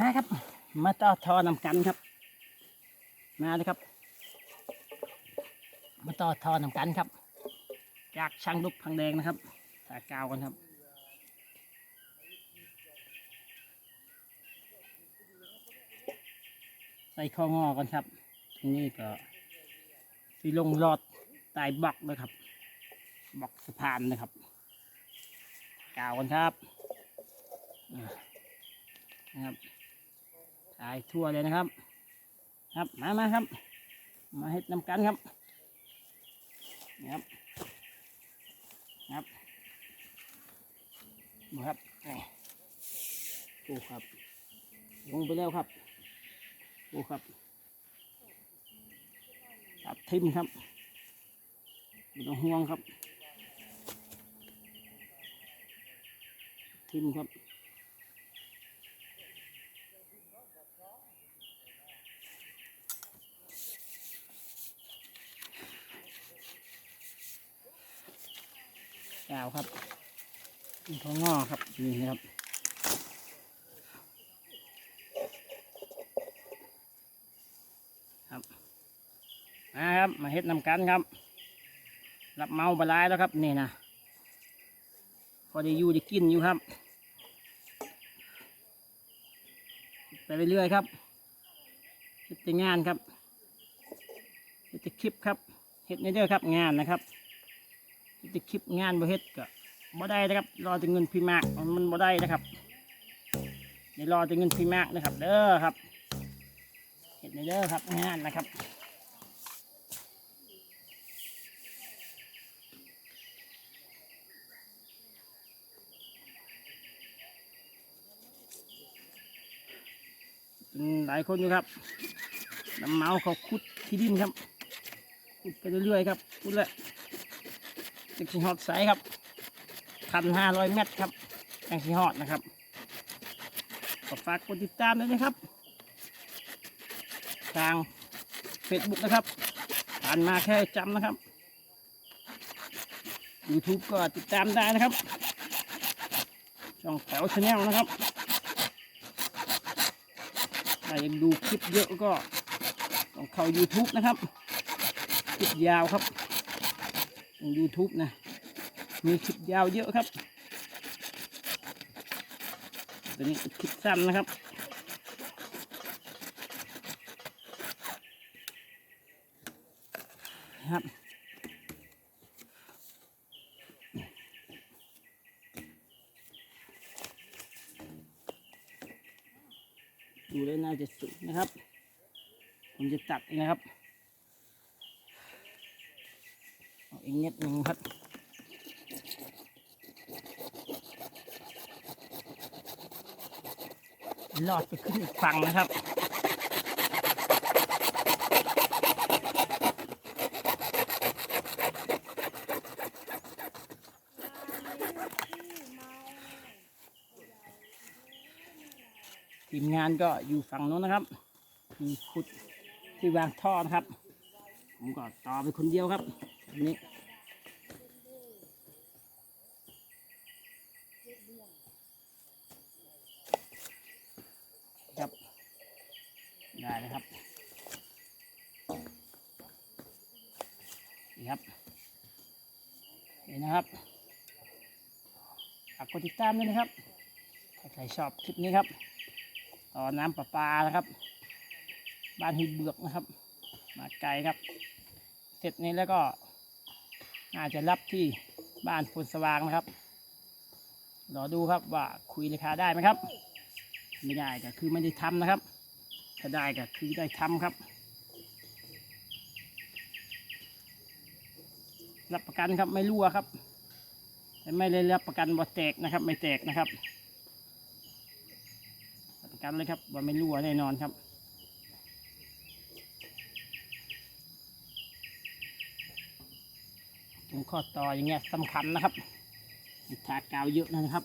มาครับ มาต่อทอนำกันครับ มาเลยครับ มาต่อทอนำกันครับ จากช่างลุกพังแดงนะครับสากาวกันครับใส่ข้องอกันครับทีนี้ก็สีลงหลอดใต้บล็อกนะครับบล็อกสะพานนะครับกาวกันครับนะครับ ถ่ายทั่วเลยนะครับ ครับมามาครับ มาเฮ็ดนำกันครับนี่ครับครับมาครับโอ้ครับ ลงไปแล้วครับโอ้ครับตัดทิมครับไม่ต้องห่วงครับทิมครับ ยาวครับมีข้าวงอครับนี่นะครับครับมาครับมาเฮ็ดนำกันครับ รับเมาบลายแล้วครับนี่นะพอได้อยู่ได้กินอยู่ครับ ไปเรื่อยๆครับเฮ็ดแต่งานครับเฮ็ดแต่คลิปครับเฮ็ดในเด้อครับงานนะครับ เฮ็ดคลิปงานบ่เฮ็ดก็บ่ได้นะครับ รอแต่เงินพี่มากมันมันบ่ได้นะครับเดี๋ยวรอแต่เงินพี่มากนะครับ เด้อครับเห็ดในเด้อครับงานนะครับหลายคนอยู่ครับน้ำเมาเขาขุดที่ดินครับขุดไปเรื่อยๆครับขุดเลย จากสีฮอดสายครับพันห้าร้อยเมตรครับจากสีฮอดนะครับก็ฝากกดติดตามด้วยนะครับ ทาง Facebook นะครับผ่านมาแค่จำนะครับ YouTube ก็ติดตามได้นะครับ ช่องแถวชาแนลนะครับถ้าอยากดูคลิปเยอะก็ต้องเข้า YouTube นะครับ คลิปยาวครับ YouTube นะ มีคลิปยาวเยอะครับ ตัวนี้คลิปสั้นนะครับ ครับดูแล้วน่าจะสุกนะครับ ผมจะตัดนะครับเอีกนิดหนึ่งครับลอดไปขึ้นอีกฝั่งนะครับ ทีมงานก็อยู่ฝั่งโน้นนะครับ มีขุดที่วางท่อนะครับ ผมก็ต่อไปคนเดียวครับ อันนี้ครับ ได้เลยครับ นี่ครับนี่นะครับฝากกดติดตามด้วยนะครับถ้าใครชอบคลิปนี้ครับ ต่อน้ำประปานะครับ บ้านหินเบือกนะครับ มาไกลครับ เสร็จนี้แล้วก็น่าจะรับที่บ้านพลสว่างนะครับรอดูครับว่าคุยราคาได้ไหมครับ ไม่ได้ก็คือไม่ได้ทำนะครับ ถ้าได้ก็คือได้ทำครับ รับประกันครับไม่รั่วครับ แต่ไม่ได้รับประกันว่าแตกนะครับ ไม่แตกนะครับรับประกันเลยครับว่าไม่รั่วแน่นอนครับตรงข้อต่ออย่างเงี้ยสำคัญนะครับมีทากาวเยอะนะครับ